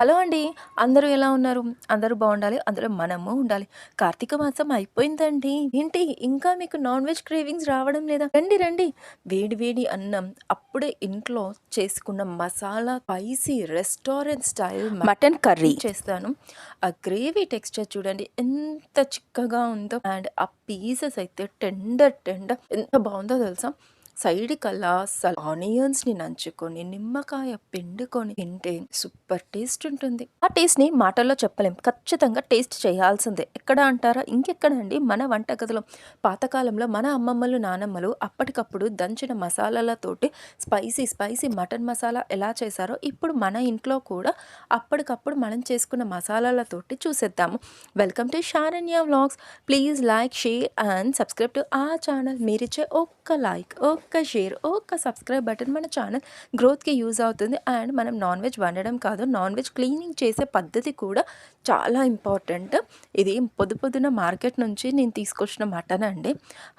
Hello అండి. అందరూ ఎలా ఉన్నారు? అందరూ బావుండాలి. అందులో మనము ఉండాలి. కార్తీక మాసం అయిపోయిందండి. ఏంటి ఇంకా మీకు నాన్ వెజ్ క్రేవింగ్స్ రావడం లేదా? రండి రండి. వేడి వేడి అన్నం, అప్పుడే ఇంట్లో చేసుకున్న masala spicy restaurant style mutton curry చేస్తాను. ఆ గ్రేవీ టెక్స్చర్ చూడండి ఎంత చిక్కగా ఉందో అండ్ ఆ పీసెస్ అయితే టెండర్ టెండర్ ఎంత బావుందో తెలుసా? సైడ్‌కల్లా అసలు ఆనియన్స్‌ని నంచుకొని, నిమ్మకాయ పిండుకొని తింటే సూపర్ టేస్ట్ ఉంటుంది. ఆ టేస్ట్‌ని మాటల్లో చెప్పలేం. ఖచ్చితంగా టేస్ట్ చేయాల్సిందే. ఎక్కడ అంటారా? ఇంకెక్కడండి మన వంటగదిలో పాతకాలంలో మన అమ్మమ్మలు, నానమ్మలు అప్పటికప్పుడు దంచిన మసాలాలతోటి స్పైసీ స్పైసీ మటన్ మసాలా ఎలా చేశారో ఇప్పుడు మన ఇంట్లో కూడా అప్పటికప్పుడు మనం చేసుకున్న మసాలాలతోటి చూసేద్దాము. Welcome to Saranya vlogs. Please like, share and subscribe to ఆ ఛానల్. మీరిచ్చే ఒక్క లైక్, ఒక్క షేర్, ఒక్క సబ్స్క్రైబ్ బటన్ మన ఛానల్ గ్రోత్‌కి యూజ్ అవుతుంది. అండ్ మనం నాన్ వెజ్ వండడం కాదు, నాన్ వెజ్ క్లీనింగ్ చేసే పద్ధతి కూడా చాలా ఇంపార్టెంట్. ఇది పొద్దు పొద్దున మార్కెట్ నుంచి నేను తీసుకొచ్చిన మటన్ అండి.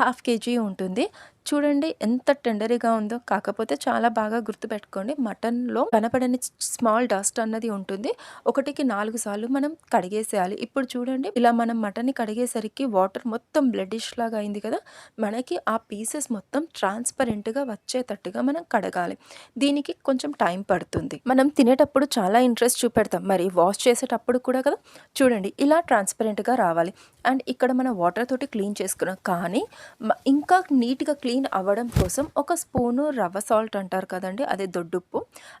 హాఫ్ కేజీ ఉంటుంది. చూడండి ఎంత టెండరీగా ఉందో. కాకపోతే చాలా బాగా గుర్తుపెట్టుకోండి. మటన్‌లో కనపడని స్మాల్ డస్ట్ అన్నది ఉంటుంది. ఒకటికి నాలుగు సార్లు మనం కడిగేసేయాలి. ఇప్పుడు చూడండి ఇలా మనం మటన్‌ని కడిగేసరికి వాటర్ మొత్తం బ్లడ్డిష్ లాగా అయింది కదా! మనకి ఆ పీసెస్ మొత్తం ట్రాన్స్‌పరెంట్‌గా వచ్చేటట్టుగా మనం కడగాలి. దీనికి కొంచెం టైం పడుతుంది. మనం తినేటప్పుడు చాలా ఇంట్రెస్ట్ చూపెడతాం. మరి వాష్ చేసేటప్పుడు కూడా కదా! చూడండి ఇలా ట్రాన్స్‌పరెంట్‌గా రావాలి. అండ్ ఇక్కడ మనం వాటర్ తోటి క్లీన్ చేసుకున్నాం. కానీ ఇంకా నీట్‌గా క్లీన్ క్లీన్ అవ్వడం కోసం ఒక స్పూను రవ్వ సాల్ట్ అంటారు కదండి అదే దొడ్డుప్పు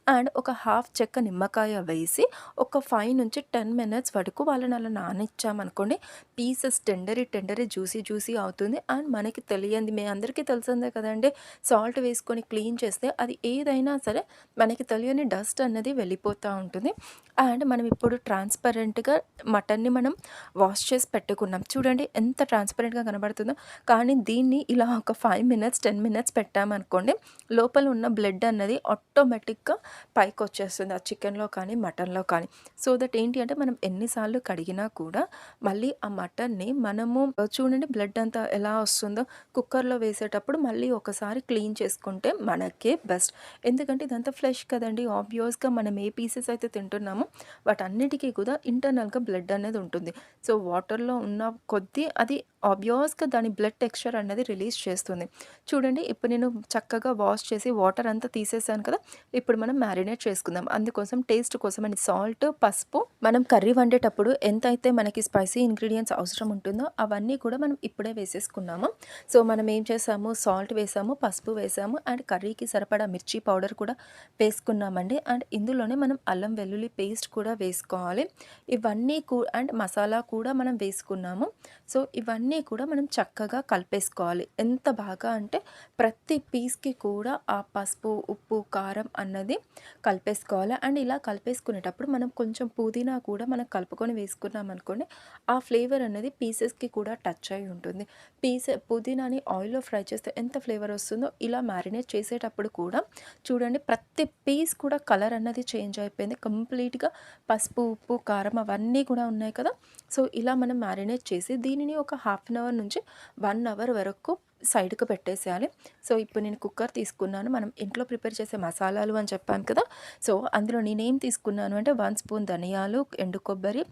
అండ్ ఒక హాఫ్ చెక్క నిమ్మకాయ వేసి ఒక 5-10 మినిట్స్ వరకు వాళ్ళని అలా నానిచ్చామనుకోండి pieces tender tender juicy juicy అవుతుంది. అండ్ మనకి తెలియంది మీ అందరికీ తెలిసిందే కదండీ! సాల్ట్ వేసుకొని క్లీన్ చేస్తే అది ఏదైనా సరే మనకి తెలియని డస్ట్ అన్నది వెళ్ళిపోతూ ఉంటుంది. అండ్ మనం ఇప్పుడు ట్రాన్స్‌పరెంట్‌గా మటన్‌ని మనం వాష్ చేసి పెట్టుకున్నాం. చూడండి ఎంత ట్రాన్స్‌పరెంట్‌గా కనబడుతుందో. కానీ దీన్ని ఇలా ఒక ఫైవ్ మినిట్స్, 10 మినిట్స్ పెట్టామనుకోండి లోపల ఉన్న బ్లడ్ అన్నది ఆటోమేటిక్‌గా పైకి వచ్చేస్తుంది ఆ చికెన్‌లో కానీ, మటన్‌లో కానీ. సో దట్ ఏంటి అంటే మనం ఎన్నిసార్లు కడిగినా కూడా మళ్ళీ ఆ మటన్‌ని మనము చూడండి బ్లడ్ అంతా ఎలా వస్తుందో కుక్కర్‌లో వేసేటప్పుడు మళ్ళీ ఒకసారి క్లీన్ చేసుకుంటే మనకే బెస్ట్. ఎందుకంటే ఇదంతా ఫ్లెష్ కదండి ఆబ్వియస్‌గా మనం ఏ పీసెస్ అయితే తింటున్నామో వాటన్నిటికీ కూడా ఇంటర్నల్‌గా బ్లడ్ అనేది ఉంటుంది. సో వాటర్‌లో ఉన్న కొద్దీ అది ఆబ్వియస్‌గా దాని బ్లడ్ టెక్స్చర్ అనేది రిలీజ్ చేస్తుంది. చూడండి ఇప్పుడు నేను చక్కగా వాష్ చేసి వాటర్ అంతా తీసేసాను కదా! ఇప్పుడు మనం మ్యారినేట్ చేసుకుందాం. అందుకోసం టేస్ట్ కోసం అని సాల్ట్, పసుపు మనం కర్రీ వండేటప్పుడు ఎంతైతే మనకి స్పైసీ ఇంగ్రీడియంట్స్ అవసరం ఉంటుందో అవన్నీ కూడా మనం ఇప్పుడే వేసేసుకున్నాము. సో మనం ఏం చేసాము సాల్ట్ వేసాము, పసుపు వేసాము అండ్ కర్రీకి సరిపడా మిర్చి పౌడర్ కూడా వేసుకున్నామండి. అండ్ ఇందులోనే మనం అల్లం వెల్లుల్లి పేస్ట్ కూడా వేసుకోవాలి. ఇవన్నీ అండ్ మసాలా కూడా మనం వేసుకున్నాము. సో ఇవన్నీ కూడా మనం చక్కగా కలిపేసుకోవాలి. ఎంత బాగా అంటే ప్రతి పీస్‌కి కూడా ఆ పసుపు, ఉప్పు, కారం అన్నది కలిపేసుకోవాలి. అండ్ ఇలా కలిపేసుకునేటప్పుడు మనం కొంచెం పుదీనా కూడా మనం కలుపుకొని వేసుకున్నామనుకోండి ఆ ఫ్లేవర్ అనేది పీసెస్‌కి కూడా టచ్ అయి ఉంటుంది. పీస్ పుదీనాని ఆయిల్‌లో ఫ్రై చేస్తే ఎంత ఫ్లేవర్ వస్తుందో ఇలా మ్యారినేట్ చేసేటప్పుడు కూడా చూడండి ప్రతి పీస్ కూడా కలర్ అన్నది చేంజ్ అయిపోయింది. కంప్లీట్‌గా పసుపు, ఉప్పు, కారం అవన్నీ కూడా ఉన్నాయి కదా! సో ఇలా మనం మ్యారినేట్ చేసి దీనిని ఒక హాఫ్ అన్ అవర్ నుంచి వన్ అవర్ వరకు సైడ్‌కి పెట్టేసేయాలి. సో ఇప్పుడు నేను కుక్కర్ తీసుకున్నాను. మనం ఇంట్లో ప్రిపేర్ చేసే మసాలాలు అని చెప్పాను కదా! సో అందులో నేనేం తీసుకున్నాను అంటే వన్ స్పూన్ ధనియాలు, ఎండు కొబ్బరి,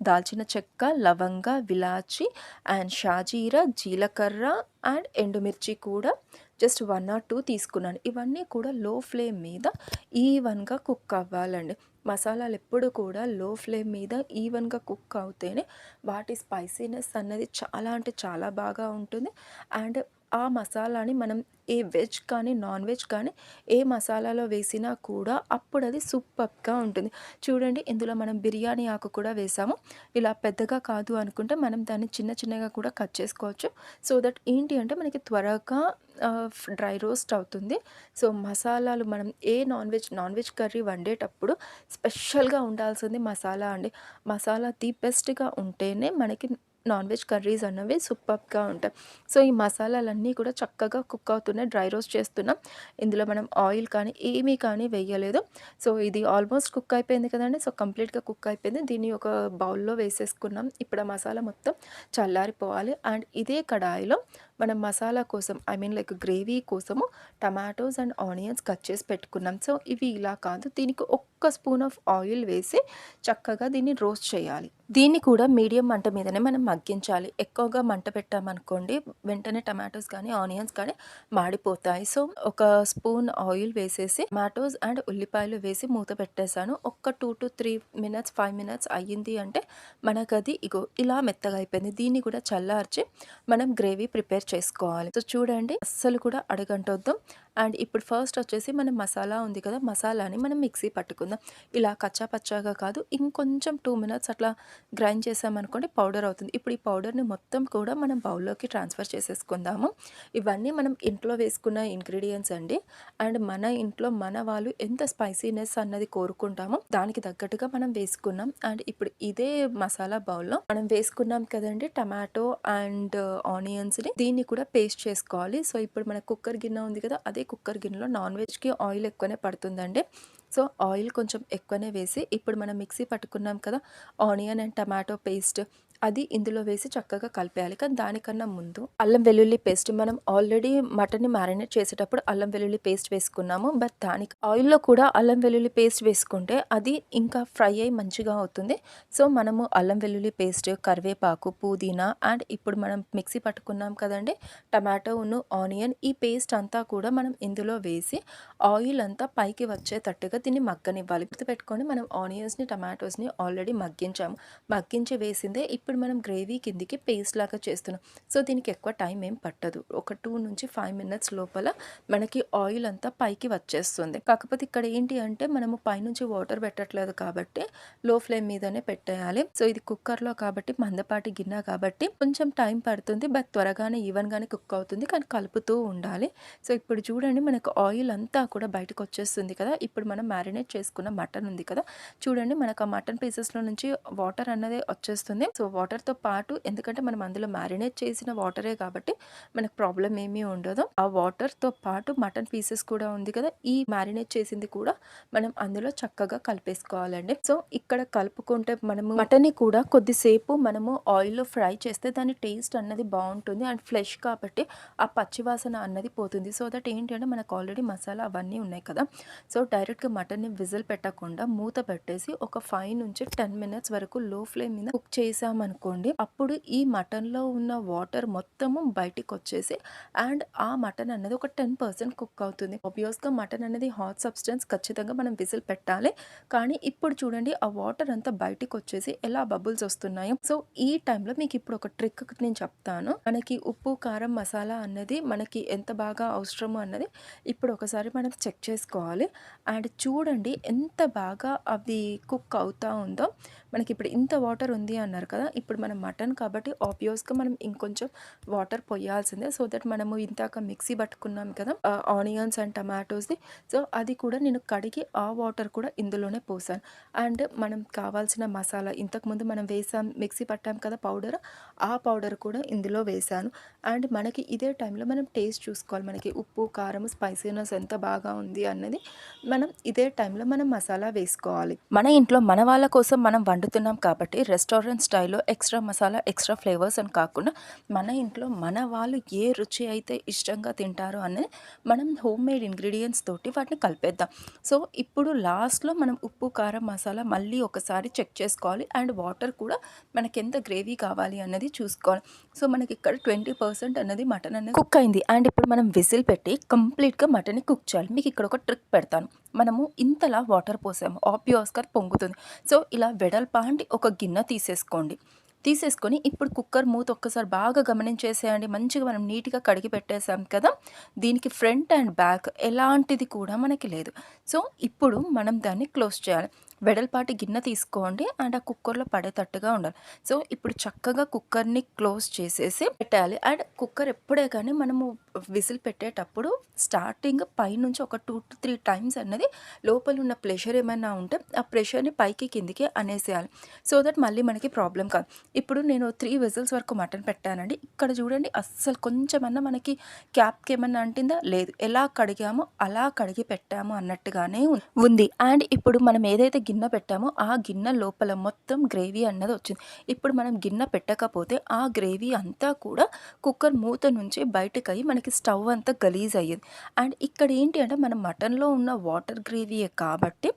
దాల్చిన చెక్క, లవంగ, విలాచి అండ్ షాజీరా, జీలకర్ర అండ్ ఎండుమిర్చి కూడా జస్ట్ వన్ ఆర్ టూ తీసుకున్నాను. ఇవన్నీ కూడా లో ఫ్లేమ్ మీద ఈవెన్‌గా కుక్ అవ్వాలండి. మసాలాలు ఎప్పుడు కూడా లో ఫ్లేమ్ మీద ఈవెన్‌గా కుక్ అవుతేనే వాటి స్పైసీనెస్ అన్నది చాలా అంటే చాలా బాగా ఉంటుంది. అండ్ ఆ మసాలాని మనం ఏ వెజ్ కానీ, నాన్ వెజ్ కానీ ఏ మసాలాలో వేసినా కూడా అప్పుడు అది సూపర్గా ఉంటుంది. చూడండి ఇందులో మనం బిర్యానీ ఆకు కూడా వేసాము. ఇలా పెద్దగా కాదు అనుకుంటే మనం దాన్ని చిన్న చిన్నగా కూడా కట్ చేసుకోవచ్చు. సో దట్ ఏంటి అంటే మనకి త్వరగా డ్రై రోస్ట్ అవుతుంది. సో మసాలాలు మనం ఏ non veg non veg curry వండేటప్పుడు స్పెషల్‌గా ఉండాల్సింది మసాలా అండి. మసాలా ది బెస్ట్‌గా ఉంటేనే మనకి నాన్ వెజ్ కర్రీస్ అన్నవి సూపర్గా ఉంటాయి. సో ఈ మసాలాలన్నీ కూడా చక్కగా కుక్ అవుతున్నాయి. డ్రై రోస్ట్ చేస్తున్నాం. ఇందులో మనం ఆయిల్ కానీ ఏమీ కానీ వేయలేదు. సో ఇది ఆల్మోస్ట్ కుక్ అయిపోయింది కదండి సో కంప్లీట్‌గా కుక్ అయిపోయింది. దీన్ని ఒక బౌల్‌లో వేసేసుకున్నాం. ఇప్పుడు ఆ మసాలా మొత్తం చల్లారిపోవాలి. అండ్ ఇదే కడాయిలో మనం మసాలా కోసం ఐ మీన్ లైక్ గ్రేవీ కోసము టమాటోస్ అండ్ ఆనియన్స్ కట్ చేసి పెట్టుకున్నాం. సో ఇవి ఇలా కాదు. దీనికి ఒక్క స్పూన్ ఆఫ్ ఆయిల్ వేసి చక్కగా దీన్ని రోస్ట్ చేయాలి. దీన్ని కూడా మీడియం మంట మీదనే మనం మగ్గించాలి. ఎక్కువగా మంట పెట్టామనుకోండి వెంటనే టమాటోస్ కానీ ఆనియన్స్ కానీ మాడిపోతాయి. సో ఒక స్పూన్ ఆయిల్ వేసేసి టమాటోస్ అండ్ ఉల్లిపాయలు వేసి మూత పెట్టేశాను. ఒక్క two to three minutes five minutes అయ్యింది అంటే మనకు అది ఇగో ఇలా మెత్తగా అయిపోయింది. దీన్ని కూడా చల్లార్చి మనం గ్రేవీ ప్రిపేర్ చేసుకోవాలి. సో చూడండి అస్సలు కూడా అడగంటొద్దాం. అండ్ ఇప్పుడు ఫస్ట్ వచ్చేసి మనం మసాలా ఉంది కదా మసాలాని మనం మిక్సీ పట్టుకుందాం. ఇలా కచ్చా పచ్చాగా కాదు ఇంకొంచెం టూ మినిట్స్ అట్లా గ్రైండ్ చేసామనుకోండి పౌడర్ అవుతుంది. ఇప్పుడు ఈ పౌడర్ని మొత్తం కూడా మనం బౌల్లోకి ట్రాన్స్ఫర్ చేసేసుకుందాము. ఇవన్నీ మనం ఇంట్లో వేసుకున్న ఇంగ్రీడియంట్స్ అండి. అండ్ మన ఇంట్లో మన వాళ్ళు ఎంత స్పైసీనెస్ అన్నది కోరుకుంటామో దానికి తగ్గట్టుగా మనం వేసుకున్నాం. అండ్ ఇప్పుడు ఇదే మసాలా బౌల్లో మనం వేసుకున్నాం కదండి టమాటో అండ్ uh, ఆనియన్స్ని దీన్ని కూడా పేస్ట్ చేసుకోవాలి. సో ఇప్పుడు మన కుక్కర్ గిన్నె ఉంది కదా అదే కుక్కర్ గిన్నెలో నాన్ వెజ్కి ఆయిల్ ఎక్కువనే పడుతుందండి. సో ఆయిల్ కొంచెం ఎక్కువనే వేసి ఇప్పుడు మనం మిక్సీ పట్టుకున్నాం కదా ఆనియన్ అండ్ టమాటో పేస్ట్ అది ఇందులో వేసి చక్కగా కలిపేయాలి. కానీ దానికన్నా ముందు అల్లం వెల్లుల్లి పేస్ట్ మనం ఆల్రెడీ మటన్ని మ్యారినేట్ చేసేటప్పుడు అల్లం వెల్లుల్లి పేస్ట్ వేసుకున్నాము. బట్ దానికి ఆయిల్లో కూడా అల్లం వెల్లుల్లి పేస్ట్ వేసుకుంటే అది ఇంకా ఫ్రై అయ్యి మంచిగా అవుతుంది. సో మనము అల్లం వెల్లుల్లి పేస్ట్ కరివేపాకు పుదీనా అండ్ ఇప్పుడు మనం మిక్సీ పట్టుకున్నాం కదండి టమాటోను ఆనియన్ ఈ పేస్ట్ అంతా కూడా మనం ఇందులో వేసి ఆయిల్ అంతా పైకి వచ్చేటట్టుగా దీన్ని మగ్గనివ్వాలి. గుర్తుపెట్టుకొని మనం ఆనియన్స్ని టమాటోస్ని ఆల్రెడీ మగ్గించాము. మగ్గించి వేసిందే ఇప్పుడు ఇప్పుడు మనం గ్రేవీ కిందికి పేస్ట్ లాగా చేస్తున్నాం. సో దీనికి ఎక్కువ టైం ఏం పట్టదు. ఒక టూ నుంచి ఫైవ్ మినిట్స్ లోపల మనకి ఆయిల్ అంతా పైకి వచ్చేస్తుంది. కాకపోతే ఇక్కడ ఏంటి అంటే మనము పైనుంచి వాటర్ పెట్టట్లేదు కాబట్టి లో ఫ్లేమ్ మీదనే పెట్టేయాలి. సో ఇది కుక్కర్లో కాబట్టి మందపాటి గిన్నె కాబట్టి కొంచెం టైం పడుతుంది. బట్ త్వరగానే ఈవెన్గానే కుక్ అవుతుంది. కానీ కలుపుతూ ఉండాలి. సో ఇప్పుడు చూడండి మనకు ఆయిల్ అంతా కూడా బయటకు వచ్చేస్తుంది కదా. ఇప్పుడు మనం మ్యారినేట్ చేసుకున్న మటన్ ఉంది కదా. చూడండి మనకు ఆ మటన్ పీసెస్లో నుంచి వాటర్ అన్నది వచ్చేస్తుంది. సో వాటర్తో పాటు ఎందుకంటే మనం అందులో మ్యారినేట్ చేసిన వాటరే కాబట్టి మనకు ప్రాబ్లం ఏమీ ఉండదు. ఆ వాటర్తో పాటు మటన్ పీసెస్ కూడా ఉంది కదా ఈ మ్యారినేట్ చేసింది కూడా మనం అందులో చక్కగా కలిపేసుకోవాలండి. సో ఇక్కడ కలుపుకుంటే మనము మటన్ని కూడా కొద్దిసేపు మనము ఆయిల్లో ఫ్రై చేస్తే దాని టేస్ట్ అన్నది బాగుంటుంది. అండ్ ఫ్లెష్ కాబట్టి ఆ పచ్చివాసన అన్నది పోతుంది. సో దట్ ఏంటి అంటే మనకు ఆల్రెడీ మసాలా అవన్నీ ఉన్నాయి కదా. సో డైరెక్ట్గా మటన్ని విజిల్ పెట్టకుండా మూత పెట్టేసి ఒక ఫైవ్ నుంచి టెన్ మినిట్స్ వరకు లో ఫ్లేమ్ మీద కుక్ అనుకోండి అప్పుడు ఈ మటన్లో ఉన్న వాటర్ మొత్తము బయటికి వచ్చేసి అండ్ ఆ మటన్ అనేది ఒక టెన్ పర్సెంట్ కుక్ అవుతుంది. ఆబ్వియస్గా మటన్ అనేది హాట్ సబ్స్టెన్స్ ఖచ్చితంగా మనం విజిల్ పెట్టాలి. కానీ ఇప్పుడు చూడండి ఆ వాటర్ అంతా బయటికి వచ్చేసి ఎలా బబుల్స్ వస్తున్నాయో. సో ఈ టైంలో మీకు ఇప్పుడు ఒక ట్రిక్ నేను చెప్తాను. మనకి ఉప్పు కారం మసాలా అన్నది మనకి ఎంత బాగా అవసరమో అన్నది ఇప్పుడు ఒకసారి మనం చెక్ చేసుకోవాలి. అండ్ చూడండి ఎంత బాగా అది కుక్ అవుతా ఉందో. మనకి ఇప్పుడు ఇంత వాటర్ ఉంది అన్నారు కదా ఇప్పుడు మనం మటన్ కాబట్టి ఆబ్వియస్గా మనం ఇంకొంచెం వాటర్ పోయాల్సిందే సో దట్ మనము ఇంతాక మిక్సీ పట్టుకున్నాం కదా ఆనియన్స్ అండ్ టమాటోస్ది. సో అది కూడా నేను కడిగి ఆ వాటర్ కూడా ఇందులోనే పోసాను. అండ్ మనం కావాల్సిన మసాలా ఇంతకుముందు మనం వేసాం మిక్సీ పట్టాం కదా పౌడర్ ఆ పౌడర్ కూడా ఇందులో వేసాను. అండ్ మనకి ఇదే టైంలో మనం టేస్ట్ చూసుకోవాలి. మనకి ఉప్పు కారం స్పైసీనెస్ ఎంత బాగా ఉంది అన్నది మనం ఇదే టైంలో మనం మసాలా వేసుకోవాలి. మన ఇంట్లో మన వాళ్ళ కోసం మనం వండుతున్నాం కాబట్టి రెస్టారెంట్ స్టైల్లో ఎక్స్ట్రా మసాలా ఎక్స్ట్రా ఫ్లేవర్స్ అని కాకుండా మన ఇంట్లో మన వాళ్ళు ఏ రుచి అయితే ఇష్టంగా తింటారో అనేది మనం హోమ్ మేడ్ ఇంగ్రీడియంట్స్ తోటి వాటిని కలిపేద్దాం. సో ఇప్పుడు లాస్ట్లో మనం ఉప్పు కారం మసాలా మళ్ళీ ఒకసారి చెక్ చేసుకోవాలి. అండ్ వాటర్ కూడా మనకి ఎంత గ్రేవీ కావాలి అన్నది చూసుకోవాలి. సో మనకి ఇక్కడ ట్వంటీ పర్సెంట్ అన్నది మటన్ అనేది కుక్ అయింది. అండ్ ఇప్పుడు మనం విజిల్ పెట్టి కంప్లీట్గా మటన్ని కుక్ చేయాలి. మీకు ఇక్కడ ఒక ట్రిక్ పెడతాను. మనము ఇంతలా వాటర్ పోసాము. ఆబ్వియస్గా పొంగుతుంది. సో ఇలా వెడల్పాంటి ఒక గిన్నె తీసేసుకోండి. తీసేసుకొని ఇప్పుడు కుక్కర్ మూత ఒక్కసారి బాగా గమనించేసేయండి. మంచిగా మనం నీట్గా కడిగి పెట్టేసాం కదా దీనికి ఫ్రంట్ అండ్ బ్యాక్ ఎలాంటిది కూడా మనకి లేదు. సో ఇప్పుడు మనం దాన్ని క్లోజ్ చేయాలి. వెడల్పాటి గిన్నె తీసుకోండి అండ్ ఆ కుక్కర్లో పడేటట్టుగా ఉండాలి. సో ఇప్పుడు చక్కగా కుక్కర్ని క్లోజ్ చేసేసి పెట్టాలి. అండ్ కుక్కర్ ఎప్పుడే కానీ మనము విజిల్ పెట్టేటప్పుడు స్టార్టింగ్ పైనుంచి ఒక టూ టు త్రీ టైమ్స్ అన్నది లోపల ఉన్న ప్రెషర్ ఏమైనా ఉంటే ఆ ప్రెషర్ని పైకి కిందికి అనేసేయాలి. సో దట్ మళ్ళీ మనకి ప్రాబ్లం కాదు. ఇప్పుడు నేను త్రీ విజిల్స్ వరకు మటన్ పెట్టానండి. ఇక్కడ చూడండి అస్సలు కొంచెమన్నా మనకి క్యాప్కి ఏమన్నా అంటిందా? లేదు. ఎలా కడిగామో అలా కడిగి పెట్టాము అన్నట్టుగానే ఉంది. అండ్ ఇప్పుడు మనం ఏదైతే గిన్నె పెట్టామో ఆ గిన్నె లోపల మొత్తం గ్రేవీ అన్నది వచ్చింది. ఇప్పుడు మనం గిన్నె పెట్టకపోతే ఆ గ్రేవీ అంతా కూడా కుక్కర్ మూత నుంచి బయటకు అయ్యి మనకి మనకి స్టవ్ అంతా గలీజ్ అయ్యేది. అండ్ ఇక్కడ ఏంటి అంటే మనం మటన్లో ఉన్న వాటర్ గ్రేవీయే కాబట్టి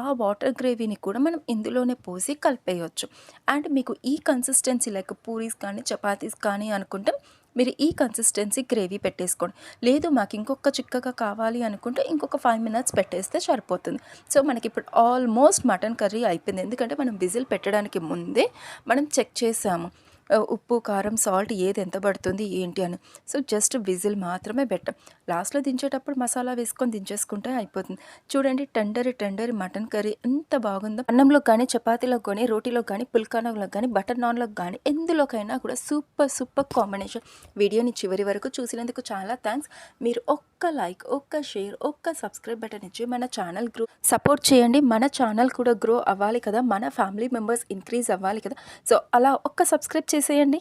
ఆ వాటర్ గ్రేవీని కూడా మనం ఇందులోనే పోసి కలిపేయచ్చు. అండ్ మీకు ఈ కన్సిస్టెన్సీ లైక్ పూరీస్ కానీ చపాతీస్ కానీ అనుకుంటే మీరు ఈ కన్సిస్టెన్సీ గ్రేవీ పెట్టేసుకోండి. లేదు మాకు ఇంకొక చిక్కగా కావాలి అనుకుంటే ఇంకొక ఫైవ్ మినిట్స్ పెట్టేస్తే సరిపోతుంది. సో మనకి ఇప్పుడు ఆల్మోస్ట్ మటన్ కర్రీ అయిపోయింది. ఎందుకంటే మనం విజిల్ పెట్టడానికి ముందే మనం చెక్ చేసాము. ఉప్పు కారం సాల్ట్ ఏది ఎంత పడుతుంది ఏంటి అని. సో జస్ట్ విజిల్ మాత్రమే పెట్టాం. లాస్ట్లో దించేటప్పుడు మసాలా వేసుకొని దించేసుకుంటే అయిపోతుంది. చూడండి టెండర్ టెండర్ మటన్ కర్రీ ఎంత బాగుందో. అన్నంలో కానీ చపాతీలో కానీ రోటీలో కానీ పుల్కానాలో కానీ బటర్ నాన్లో కానీ ఎందులోకైనా కూడా సూపర్ సూపర్ కాంబినేషన్. వీడియోని చివరి వరకు చూసినందుకు చాలా థ్యాంక్స్. మీరు ఒక్క లైక్ ఒక్క షేర్ ఒక్క సబ్స్క్రైబ్ బటన్ ఇచ్చి మన ఛానల్ గ్రో సపోర్ట్ చేయండి. మన ఛానల్ కూడా గ్రో అవ్వాలి కదా. మన ఫ్యామిలీ మెంబర్స్ ఇంక్రీజ్ అవ్వాలి కదా. సో అలా ఒక్క సబ్స్క్రైబ్ చేసేయండి.